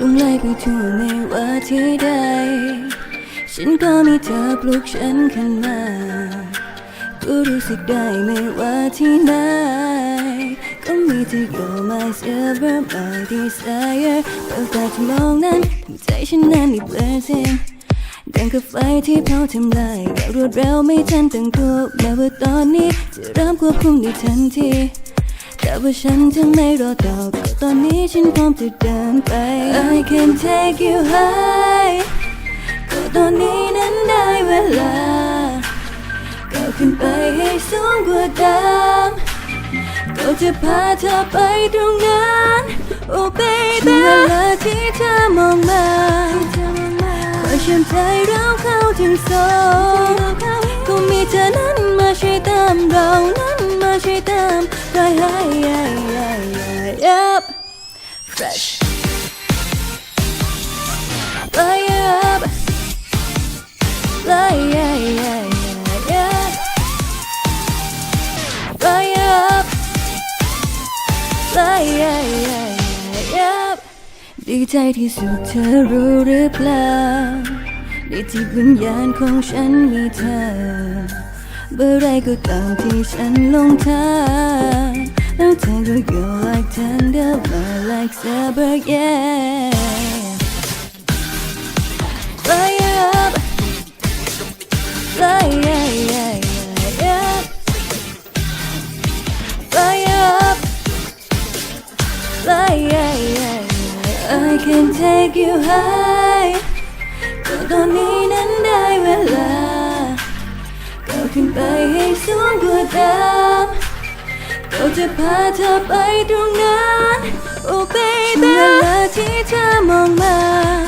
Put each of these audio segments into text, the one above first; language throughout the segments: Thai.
ลุงไล่ไปทั่วไม่ว่าที่ใด ฉันก็มีเธอปลุกฉันขึ้นมาก็รู้สึกได้ไม่ว่าที่ไหนก็มีเธอ You're my silver my desire เปิดตาที่มองนั้นทำใจฉันนั้นได้เปลี่ยนสิ้นดังกับไฟที่เผาทำลายอย่างรวดเร็วไม่ทันตั้งตัวแม้ว่าตอนนี้จะเริ่มควบคุมได้ทันที แต่ว่าฉันจะไม่รอต่อก็ตอนนี้ฉันพร้อมจะเดินไป I can take you high ก็ตอนนี้นั้นได้เวลาก้าวขึ้นไปให้สูงกว่าเดิมก็จะพาเธอไปตรงนั้น Oh baby เวลาที่เธอมองมาคอยเชื่อมใจเราเข้าถึงโซ ไปให้ up fresh Fire up Fire up Fire up Fire up ดีใจที่สุดเธอรู้หรือเปล่าในจิตวิญญาณของฉันมีเธอ เมื่อไรก็ตามที่ฉันลงทางแล้วเธอก็ go like thunder fly like saber yeah Fire up Fire up Fire up Fire I can take you high ก็ตอนนี้นั้น ขึ้นไปให้สูงกว่าเดิมก็จะพาเธอไปตรงนั้น Oh baby เวลาที่เธอมองมา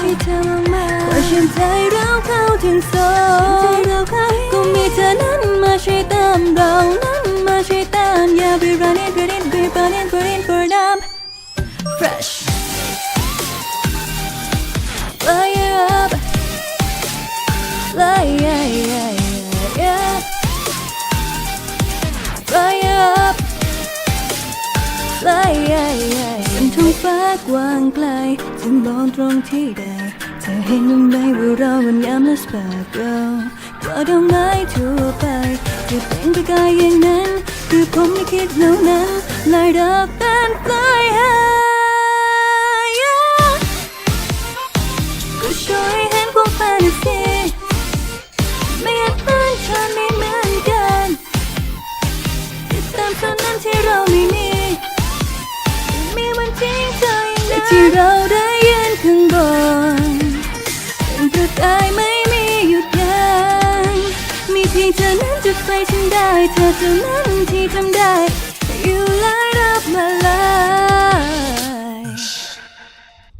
ที่เธอมองมาว่าฉันใจเราเข้าถึงโซลก็มีเธอนั้นมาช่วยเติมเรานั้น กว้างไกลจะมองตรงที่ใด เธอเห็นมันไม่ว่าเรามันยามและสปาร์กเราก็ดอกไม้ทั่วไปจะเป็นประกายอย่างนั้น คือผมไม่คิดเหล่านั้น Light up and fly high ที่เราได้ยืนข้างบนเป็นประกายไม่มีหยุดยัง้งมีเพียงเธอนั้นจะไฟฉันได้ เธอเท่านั้นที่ทำได้ You light up my